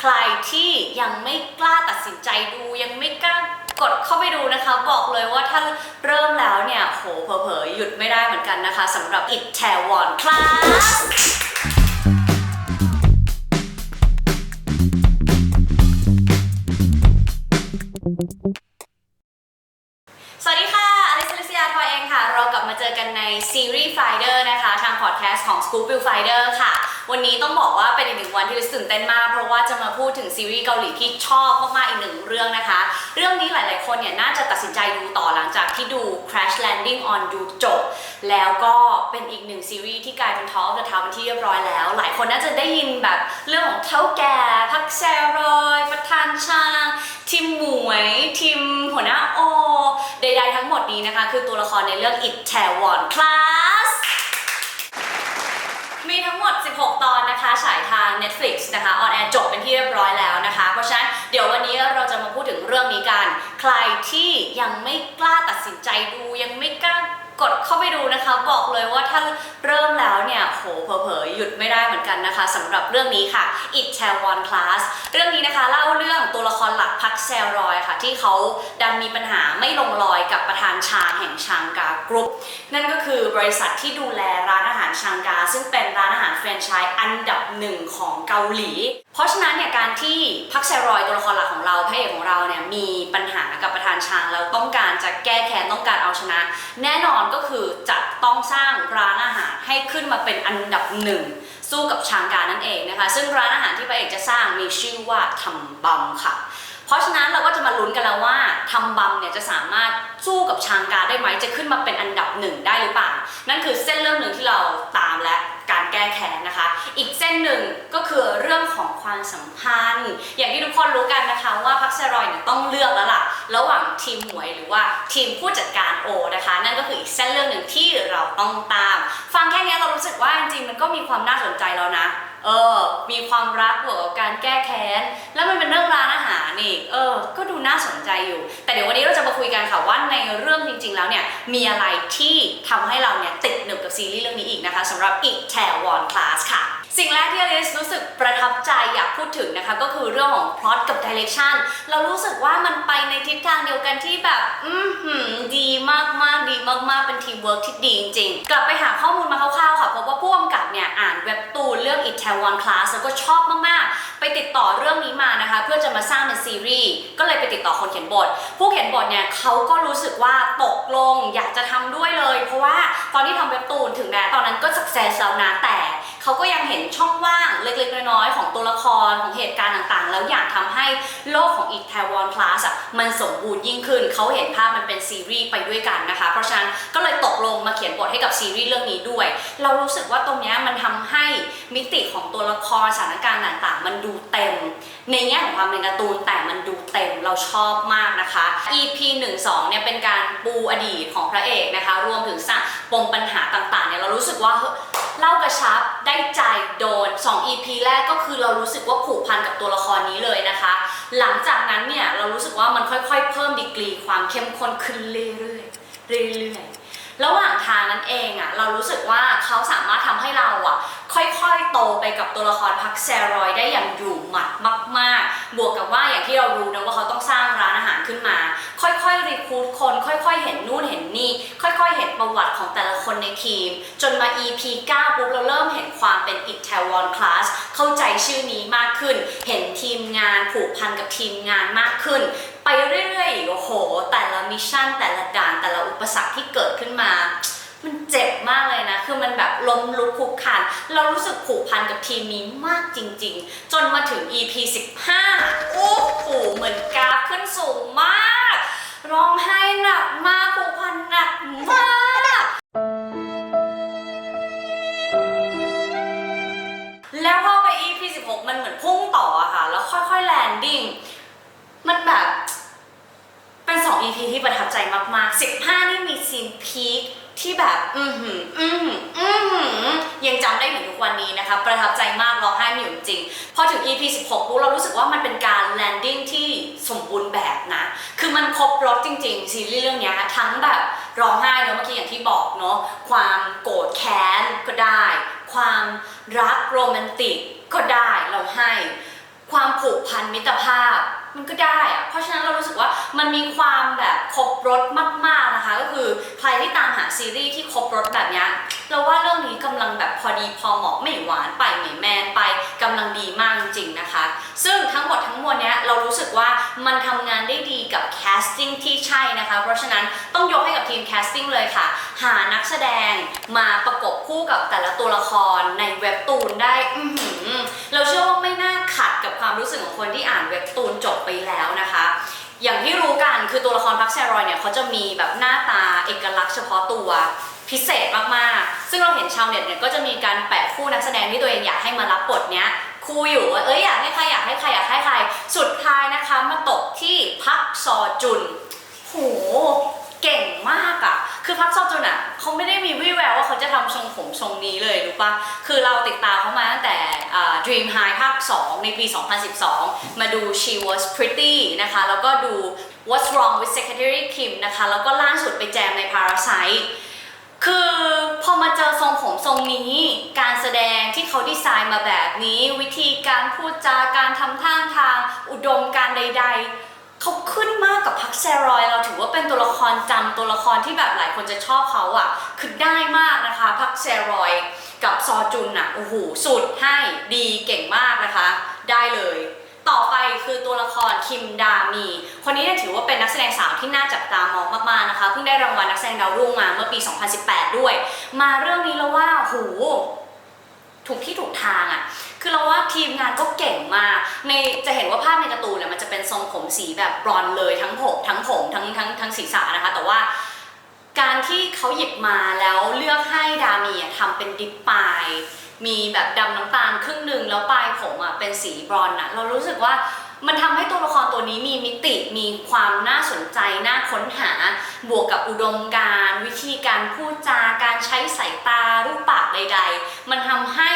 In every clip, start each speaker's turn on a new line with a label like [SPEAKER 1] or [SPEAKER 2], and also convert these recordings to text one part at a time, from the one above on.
[SPEAKER 1] ใครที่ยังไม่กล้าตัดสินใจดูยังไม่กล้ากดเข้าไปดูนะคะ บอกเลยว่าถ้าเริ่มแล้วเนี่ยโหเผลอๆหยุดไม่ได้เหมือนกันนะคะสำหรับอิตแทวอนคลาส Finder นะคะทางพอดแคสต์ของ Scoop View Finder ค่ะ วันนี้ต้องบอกว่าเป็นอีกหนึ่งวันที่ลิซตื่นเต้นมาก เพราะว่าจะมาพูดถึงซีรีส์เกาหลีที่ชอบมากๆอีกหนึ่งเรื่องนะคะ เรื่องนี้หลายๆคนเนี่ยน่าจะตัดสินใจดูต่อหลังจากที่ดู Crash Landing on You จบ แล้วก็เป็นอีกหนึ่งซีรีส์ที่กลายเป็น Talk of the Town เป็นที่เรียบร้อยแล้ว หลายคนน่าจะได้ยินแบบเรื่องของเท่าแก่พักแซรอยประธานชางทีมหมวยทีมหัวหน้าโอใดๆทั้งหมดนี้นะคะ คือตัวละครในเรื่อง It t a w o n Class มี ทั้งหมด 16 ตอนนะคะฉายทาง Netflix นะคะออนแอร์จบเป็นที่เรียบร้อยแล้วนะคะ เพราะฉะนั้นเดี๋ยววันนี้เราจะมาพูดถึงเรื่องนี้กัน ใครที่ยังไม่กล้าตัดสินใจดูยังไม่กล้า กดเข้าไปดูนะคะบอกเลยว่าถ้าเริ่มแล้วเนี่ยโหเผลอๆหยุดไม่ได้เหมือนกันนะคะสำหรับเรื่องนี้ค่ะ It t a w o n Class เรื่องนี้นะคะเล่าเรื่องตัวละครหลักพักแซลรอยค่ะ ที่เขาดันมีปัญหาไม่ลงรอยกับประธานชางแห่งชางกากรุปนั่นก็คือบริษัทที่ดูแลร้านอาหารชางกา ซึ่งเป็นร้านอาหารแฟรนไชส์อันดับหนึ่งของเกาหลีเพราะฉะนั้นเนี่ยการที่พักแซรอยตัวละครหลักของเราพระเอกของเราเนี่ยมีปัญหากับประธานช้างแล้วต้องการจะแก้แค้นต้องการเอาชนะ แน่นอนก็คือจะต้องสร้างร้านอาหารให้ขึ้นมาเป็นอันดับหนึ่งสู้กับช้างกานั่นเองนะคะ ซึ่งร้านอาหารที่พระเอกจะสร้างมีชื่อว่าทำบัมค่ะ เพราะฉะนั้นเราก็จะมาลุ้นกันแล้วว่าทำบัมเนี่ยจะสามารถสู้กับช้างกาได้ไหมจะขึ้นมาเป็นอันดับหนึ่งได้หรือเปล่านั่นคือเส้นเรื่องหนึ่งที่เราตามและการ แก้แค้นนะคะ อีกเส้นหนึ่งก็คือเรื่องของความสัมพันธ์ อย่างที่ทุกคนรู้กันนะคะว่าพักเซรอยเนี่ยต้องเลือกแล้วล่ะ ระหว่างทีมหวยหรือว่าทีมผู้จัดการโอนะคะ นั่นก็คืออีกเส้นเรื่องหนึ่งที่เราต้องตาม ฟังแค่นี้เรารู้สึกว่าจริงๆมันก็มีความน่าสนใจแล้วนะ เออ มีความรักบวกกับการแก้แค้น แล้วมันเป็นเรื่องร้านอาหารนี่ เออ ก็ดูน่าสนใจอยู่ แต่เดี๋ยววันนี้เราจะมาคุยกันค่ะว่าในเรื่องจริง ๆ แล้วเนี่ย มีอะไรที่ทำให้เราเนี่ยติดหนึบกับซีรีส์เรื่องนี้อีกนะคะสำหรับ It t a w o n Class ค่ะ สิ่งแรกที่อลิสรู้สึกประ ทับใจอยากพูดถึงนะคะ ก็คือเรื่องของพล็อตกับดิเรกชันเรารู้สึกว่ามันไปในทิศทางเดียวกันที่แบบ อือหือดีมากดีมากๆเป็นทีมเวิร์กที่ดีจริงๆ กลับไปหาข้อมูลมาคร่าวๆค่ะเพบว่าผู้กำกับเนี่ยอ่านเว็บตูนเรื่อง It t a w o n Class แล้วก็ชอบมากๆ ไปติดต่อเรื่องนี้มานะคะ เพื่อจะมาสร้างเป็นซีรีส์ก็เลยไปติดต่อคนเขียนบท ผู้เขียนบทเนี่ยเขาก็รู้สึกว่าตกลงอยากจะทำด้วยเลย เพราะว่าตอนที่ทำเว็บตูนถึงแม้ตอนนั้นก็สักเซสแล้วนะแต่ เขาก็ยังเห็นช่องว่างเล็กๆน้อยๆของตัวละครของเหตุการณ์ต่างๆ แล้วอยากทำให้โลกของ It Taiwan Plus อะมันสมบูรณ์ยิ่งขึ้น เขาเห็นภาพมันเป็นซีรีส์ไปด้วยกันนะคะ เพราะฉะนั้นก็เลยตกลงมาเขียนบทให้กับซีรีส์เรื่องนี้ด้วย เรารู้สึกว่าตรงนี้มันทำให้มิติของตัวละครสถานการณ์ต่างๆ มันดูเต็ม ในแง่ของความเป็นการ์ตูนแต่มันดูเต็มเราชอบมากนะคะ EP 1-2เนี่ยเป็นการปูอดีตของพระเอกนะคะ รวมถึงสร้างปมปัญหาต่างๆเนี่ยเรารู้สึกว่า เล่ากระชับได้ใจโดน 2 EP แรกก็คือเรารู้สึกว่าผูกพันกับตัวละครนี้เลยนะคะ หลังจากนั้นเนี่ยเรารู้สึกว่ามันค่อยๆ เพิ่มดีกรีความเข้มข้นขึ้นเรื่อยๆเรื่อยๆระหว่างทางนั้นเองอะ่ะเรารู้สึกว่าเขาสามารถ โตไปกับตัวละครพักแซรอยได้อย่างอยู่หมัดมาก ๆ บวกกับว่าอย่างที่เรารู้นะว่าเขาต้องสร้างร้านอาหารขึ้นมา ค่อยๆรีคูดคน ค่อย ๆ เห็นนู่นเห็นนี่ ค่อย ๆ เห็นประวัติของแต่ละคนในทีม จนมา EP 9ปุ๊บเราเริ่มเห็นความเป็น It t a w o n Class เข้าใจชื่อนี้มากขึ้น เห็นทีมงานผูกพันกับทีมงานมากขึ้นไปเรื่อยๆโอ้โห แต่ละมิชชั่นแต่ละด่านแต่ละอุปสรรคที่เกิดขึ้นมา มันเจ็บมากเลยนะ คือมันแบบล้มลุกคลุกคลานเรารู้สึกผูกพันกับทีมนี้มากจริง ๆ จนมาถึง EP 15 โอ้โห เหมือนกราฟขึ้นสูงมาก ร้องไห้หนักมากผูกพันหนักมากแล้วพอไป EP 16 มันเหมือนพุ่งต่ออะค่ะ แล้วค่อยๆ แลนดิ้ง มันแบบ เป็น 2 EP ที่ประทับใจมากๆ 15 นี่มีซีนพีค ที่แบบอือหืออือหืออือหือยังจำได้ถึงทุกวันนี้นะคะ ประทับใจมากร้องไห้ไม่หยุดจริง พอถึง EP 16ปุ๊บเรารู้สึกว่ามันเป็นการแลนดิ้งที่สมบูรณ์แบบนะ คือมันครบรถจริง ๆ ซีรีส์เรื่องนี้ทั้งแบบร้องไห้เนอะเมื่อกี้อย่างที่บอกเนอะความโกรธแค้นก็ได้ ความรักโรแมนติกก็ได้เราให้ ความผูกพันมิตรภาพ มันก็ได้อะเพราะฉะนั้นเรารู้สึกว่ามันมีความแบบครบรถมากๆนะคะ ก็คือใครที่ตามหาซีรีส์ที่ครบรถแบบนี้เราว่าเรื่องนี้กำลังแบบพอดีพอเหมาะไม่หวานไปไม่แมนไปกำลังดีมากจริงๆนะคะ ซึ่งทั้งหมดทั้งมวลเนี้ยเรารู้สึกว่ามันทำงานได้ดีกับแคสติ้งที่ใช่นะคะ เพราะฉะนั้นต้องยกให้กับทีมแคสติ้งเลยค่ะ หานักแสดงมาประกบคู่กับแต่ละตัวละครในเว็บตูนได้อเราเชื่อว่าไม่น่า ความรู้สึกของคนที่อ่านเว็บตูนจบไปแล้วนะคะ อย่างที่รู้กันคือตัวละครพักแซรอยเนี่ยเขาจะมีแบบหน้าตาเอกลักษณ์เฉพาะตัวพิเศษมากๆ ซึ่งเราเห็นชาวเน็ตเนี่ยก็จะมีการแปะคู่นักแสดงที่ตัวเองอยากให้มารับบทเนี้ยคู่อยู่ว่าเอ้ยอยากให้ใครอยากให้ใครอยากให้ใคร สุดท้ายนะคะมาตกที่พักซอจุน โห เก่งมากอะ คือพักซอจุนอะเขาไม่ได้มีวี่แววว่าเขาจะทำทรงผมทรงนี้เลยรู้ปะคือเราติดตามเขามาตั้งแต่ Dream High ภาค 2 ในปี 2012 มาดู She Was Pretty นะคะ แล้วก็ดู What's Wrong with Secretary Kim นะคะ แล้วก็ล่าสุดไปแจมใน Parasite คือพอมาเจอทรงผมทรงนี้การแสดงที่เขาดีไซน์มาแบบนี้ วิธีการพูดจาการทำท่าทาง อุดมการใด ๆ เขาขึ้นมากกับพักแซรอย เราถือว่าเป็นตัวละครจำตัวละครที่แบบหลายคนจะชอบเขาอะคือได้มากนะคะ พักแซรอยกับซอจุนอะโอ้โหสุดให้ดีเก่งมากนะคะ ได้เลย ต่อไปคือตัวละครคิมดามี คนนี้เนี่ยถือว่าเป็นนักแสดงสาวที่น่าจับตามองมากๆนะคะเพิ่งได้รางวัลนักแสดงดาวรุ่งมาเมื่อปี 2018 ด้วย มาเรื่องนี้แล้วว่าโห ถูกที่ถูกทางอะ่ะ คือเราว่าทีมงานก็เก่งมาก ในจะเห็นว่าภาพในการ์ตูนเนี่ยมันจะเป็นทรงผมสีแบบบรอนเลยทั้งผมทั้งผมทั้งทั้งทั้งศีรษะนะคะ แต่ว่าการที่เขาหยิบมาแล้วเลือกให้ดามีอะทำเป็นดิปปลายมีแบบดำน้ำตาลครึ่งหนึ่งแล้วปลายผมอะเป็นสีบรอนอะเรารู้สึกว่า มันทำให้ตัวละครตัวนี้มีมิติมีความน่าสนใจน่าค้นหา บวกกับอุดมการณ์วิธีการพูดจาการใช้สายตารูปปากใด ๆ มันทำให้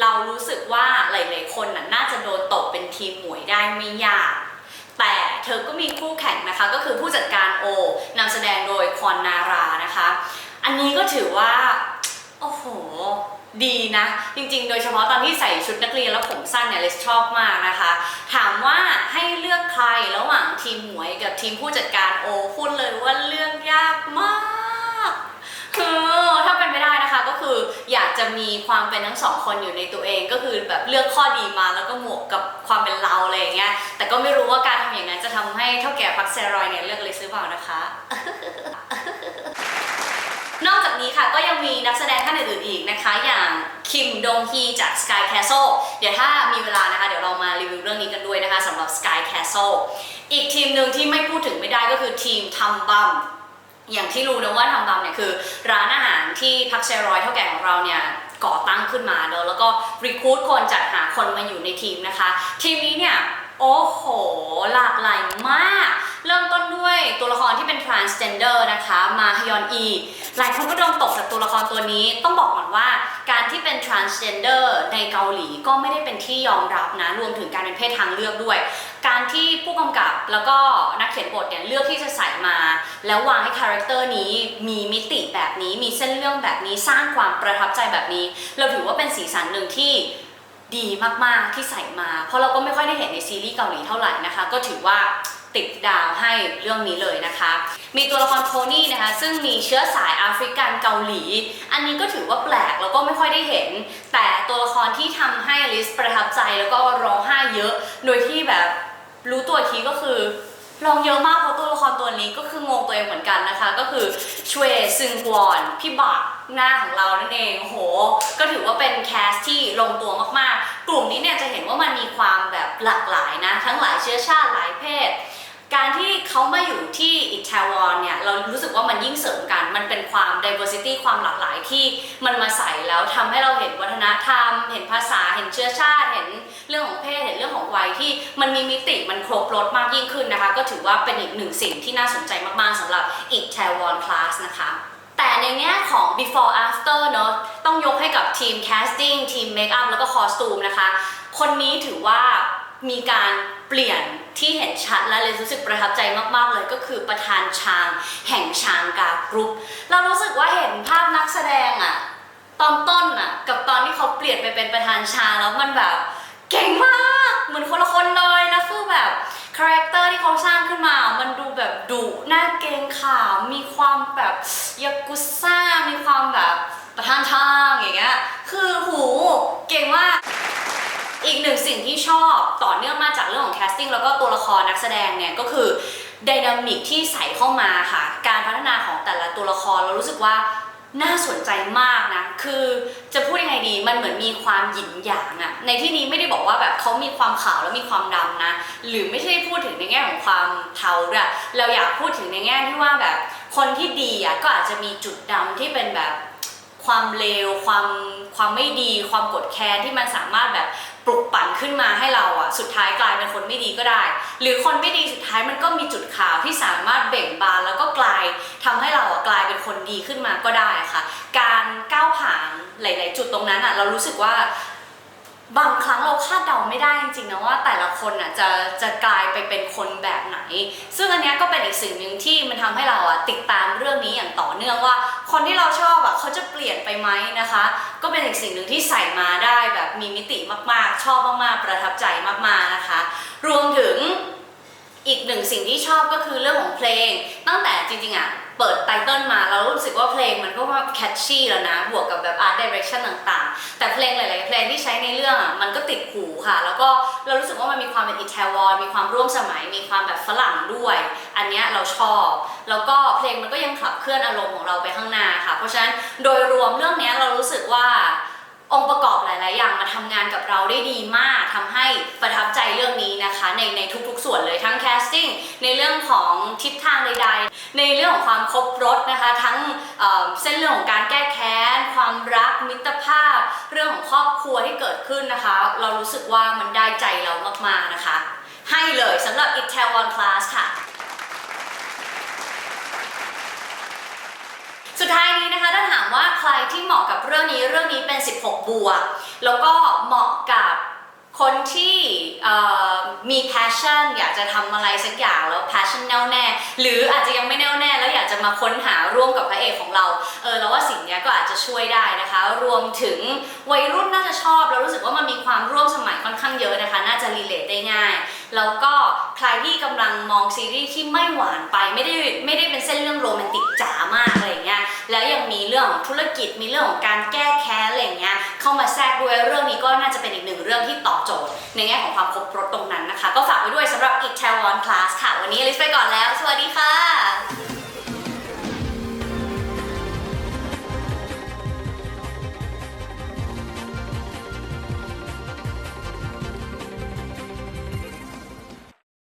[SPEAKER 1] เรารู้สึกว่าหลายๆคนน่ะน่าจะโดนตกเป็นทีมหมวยได้ไม่ยาก แต่เธอก็มีคู่แข่งนะคะก็คือผู้จัดการโอนำแสดงโดยคอนนารานะคะ อันนี้ก็ถือว่า โอ้โห ดีนะ จริงๆ โดยเฉพาะตอนที่ใส่ชุดนักเรียนแล้วผมสั้นเนี่ยเลสชอบมากนะคะ ถามว่าให้เลือกใครระหว่างทีมหมวยกับทีมผู้จัดการโอพูดเลยว่าเลือกยากมาก คือถ้าเป็นไม่ได้นะคะก็คืออยากจะมีความเป็นทั้งสองคนอยู่ในตัวเองก็คือแบบเลือกข้อดีมาแล้วก็หมวกกับความเป็นเราอะไรอย่างเงี้ยแต่ก็ไม่รู้ว่าการทำอย่างนั้นจะทำให้เท่าแก่พักเซรอยเนี่ยเลือกเลยซื้อเปล่านะคะ นอกจากนี้ค่ะก็ยังมีนักแสดงท่านอื่นๆอีกนะคะ อย่างคิมดงฮีจาก Sky Castle เดี๋ยวถ้ามีเวลานะคะ เดี๋ยวเรามารีวิวเรื่องนี้กันด้วยนะคะสำหรับ Sky Castle อีกทีมหนึ่งที่ไม่พูดถึงไม่ได้ก็คือทีมทัมบัมอย่างที่รู้นะว่าทำบัมเนี่ยคือ ร้านอาหารที่พักเชรอยเท่าแก่ของเราเนี่ยก่อตั้งขึ้นมาเนอะแล้วก็รีคูดคนจัดหาคนมาอยู่ในทีมนะคะ ทีมนี้เนี่ยโอ้โหหลากหลายมาก เริ่มต้นด้วยตัวละครที่เป็น transgender นะคะมาฮยอนอีหลายคนก็โดนตกจากตัวละครตัวนี้ต้องบอกก่อนว่า การที่เป็น transgender ในเกาหลีก็ไม่ได้เป็นที่ยอมรับนะ รวมถึงการเป็นเพศทางเลือกด้วย การที่ผู้กำกับแล้วก็นักเขียนบทเนี่ยเลือกที่จะใส่มา แล้ววางให้คาแรคเตอร์นี้มีมิติแบบนี้มีเส้นเรื่องแบบนี้สร้างความประทับใจแบบนี้ เราถือว่าเป็นสีสันหนึ่งที่ดีมากๆที่ใส่มา เพราะเราก็ไม่ค่อยได้เห็นในซีรีส์เกาหลีเท่าไหร่นะคะ ก็ถือว่า ติดดาวให้เรื่องนี้เลยนะคะ มีตัวละครโทนี่นะคะ ซึ่งมีเชื้อสายแอฟริกันเกาหลี อันนี้ก็ถือว่าแปลกแล้วก็ไม่ค่อยได้เห็น แต่ตัวละครที่ทำให้อลิสประทับใจแล้วก็ร้องไห้เยอะ โดยที่แบบรู้ตัวทีก็คือร้องเยอะมากเพราะตัวละครตัวนี้ก็คืองงตัวเองเหมือนกันนะคะ ก็คือชเวซึงกวอนพี่บักหน้าของเรานั่นเองโห ก็ถือว่าเป็นแคสที่ลงตัวมากๆ กลุ่มนี้เนี่ยจะเห็นว่ามันมีความแบบหลากหลายนะ ทั้งหลายเชื้อชาติหลายเพศ การที่เขามาอยู่ที่อิตาลีเนี่ยเรารู้สึกว่ามันยิ่งเสริมกัน มันเป็นความ diversity ความหลากหลายที่มันมาใส่แล้วทำให้เราเห็นวัฒนธรรม เห็นภาษาเห็นเชื้อชาติ เห็นเรื่องของเพศเห็นเรื่องของวัยที่มันมีมิติมันครบรถมากยิ่งขึ้นนะคะ ก็ถือว่าเป็นอีกหนึ่งสิ่งที่น่าสนใจมากๆสำหรับ i t a w o n Class นะคะแต่ในแง่ของ before after เนอะต้องยกให้กับทีม casting ทีม makeup แล้วก็ costume นะคะ คนนี้ถือว่ามีการเปลี่ยน ที่เห็นชัดและเลยรู้สึกประทับใจมากๆเลยก็คือประธานชางแห่งชางกากรุ๊ปเรารู้สึกว่าเห็นภาพนักแสดงอะตอนต้นอะกับตอนที่เขาเปลี่ยนไปเป็นประธานชางแล้วมันแบบเก่งมากเหมือนคนละคนเลยแล้วคือแบบคาแรคเตอร์ที่เขาสร้างขึ้นมา มันดูแบบดุหน่าเกรงขามมีความแบบยากุซ่ามีความแบบประทานทางอย่างเงี้ยคือหูเก่งมาก อีกหนึ่งสิ่งที่ชอบต่อเนื่องมาจากเรื่องของแคสติ้งแล้วก็ตัวละครนักแสดงเนี่ยก็คือไดนามิกที่ใส่เข้ามาค่ะ การพัฒนาของแต่ละตัวละครเรารู้สึกว่าน่าสนใจมากนะ คือจะพูดยังไงดี มันเหมือนมีความหยินหยางอะในที่นี้ไม่ได้บอกว่าแบบเขามีความขาวแล้วมีความดำนะ หรือไม่ใช่พูดถึงในแง่ของความเทาด้วยเราอยากพูดถึงในแง่ที่ว่าแบบคนที่ดีอะก็อาจจะมีจุดดำที่เป็นแบบ ความเลวความความไม่ดี ความกดแค้นที่มันสามารถแบบปลุกปั่นขึ้นมาให้เราอะสุดท้ายกลายเป็นคนไม่ดีก็ได้ หรือคนไม่ดีสุดท้ายมันก็มีจุดขาวที่สามารถเบ่งบานแล้วก็กลายทำให้เราอะกลายเป็นคนดีขึ้นมาก็ได้ค่ะ การก้าวผ่านหลาย ๆ จุดตรงนั้นอะเรารู้สึกว่าบางครั้งเราคาดเดาไม่ได้จริงๆนะว่าแต่ละคนอะจะจะกลายไปเป็นคนแบบไหน ซึ่งอันนี้ก็เป็นอีกสิ่งหนึ่งที่มันทำให้เราอะติดตามเรื่องนี้อย่างต่อเนื่องว่า คนที่เราชอบอะเขาจะเปลี่ยนไปไหมนะคะ ก็เป็นอีกสิ่งหนึ่งที่ใส่มาได้แบบมีมิติมากๆ ชอบมากๆ ประทับใจมากๆนะคะ รวมถึง อีกหนึ่งสิ่งที่ชอบก็คือเรื่องของเพลง ตั้งแต่จริงๆอะเปิดไตเติลมาเรารู้สึกว่าเพลงมันก็ว่าแคชชี่แล้วนะ บวกกับแบบอาร์ตดิเรกชันต่างๆ แต่เพลงหลายๆเพลงที่ใช้ในเรื่องอะมันก็ติดหูค่ะ แล้วก็เรารู้สึกว่ามันมีความเป็นอิตาลีมีความร่วมสมัย มีความแบบฝรั่งด้วย อันเนี้ยเราชอบ แล้วก็เพลงมันก็ยังขับเคลื่อนอารมณ์ของเราไปข้างหน้าค่ะ เพราะฉะนั้นโดยรวมเรื่องเนี้ยเรารู้สึกว่า องค์ประกอบหลาย ๆ อย่างมาทำงานกับเราได้ดีมากทำให้ประทับใจเรื่องนี้นะคะในในทุก ๆ ส่วนเลยทั้งแคสติ้งในเรื่องของทิศทางใด ๆ ในเรื่องของความครบรถนะคะ ทั้งเอ่อเส้นเรื่องของการแก้แค้น ความรักมิตรภาพ เรื่องของครอบครัวที่เกิดขึ้นนะคะ เรารู้สึกว่ามันได้ใจเรามาก ๆ นะคะ ให้เลยสำหรับ It Tell One Class ค่ะ สุดท้ายนี้นะคะถ้าถามว่าใครที่เหมาะกับเรื่องนี้เรื่องนี้เป็น 16 บวก แล้วก็เหมาะกับคน ที่มี passion อยากจะทำอะไรสักอย่างแล้ว passion แน่วแน่ หรืออาจจะยังไม่แน่วแน่แล้วอยากจะมาค้นหาร่วมกับพระเอกของเรา เออแล้วว่าสิ่งนี้ก็อาจจะช่วยได้นะคะ รวมถึงวัยรุ่นน่าจะชอบแล้วรู้สึกว่ามันมีความร่วมสมัยค่อนข้างเยอะนะคะ น่าจะรีเลทได้ง่าย แล้วก็ใครที่กำลังมองซีรีส์ที่ไม่หวานไปไม่ได้ไม่ได้เป็นเส้นเรื่องโรแมนติกจ๋ามากอะไรเงี้ยแล้วยังมีเรื่องของธุรกิจมีเรื่องของการแก้แค้นอะไรเงี้ยเข้ามาแทรกด้วยเรื่องนี้ก็น่าจะเป็นอีกหนึ่งเรื่องที่ตอบโจทย์ในแง่ของความครบรถตรงนั้นนะคะ ก็ฝากไว้ด้วยสำหรับอีทแชวอนคลาสค่ะ วันนี้อลิสไปก่อนแล้ว สวัสดีค่ะ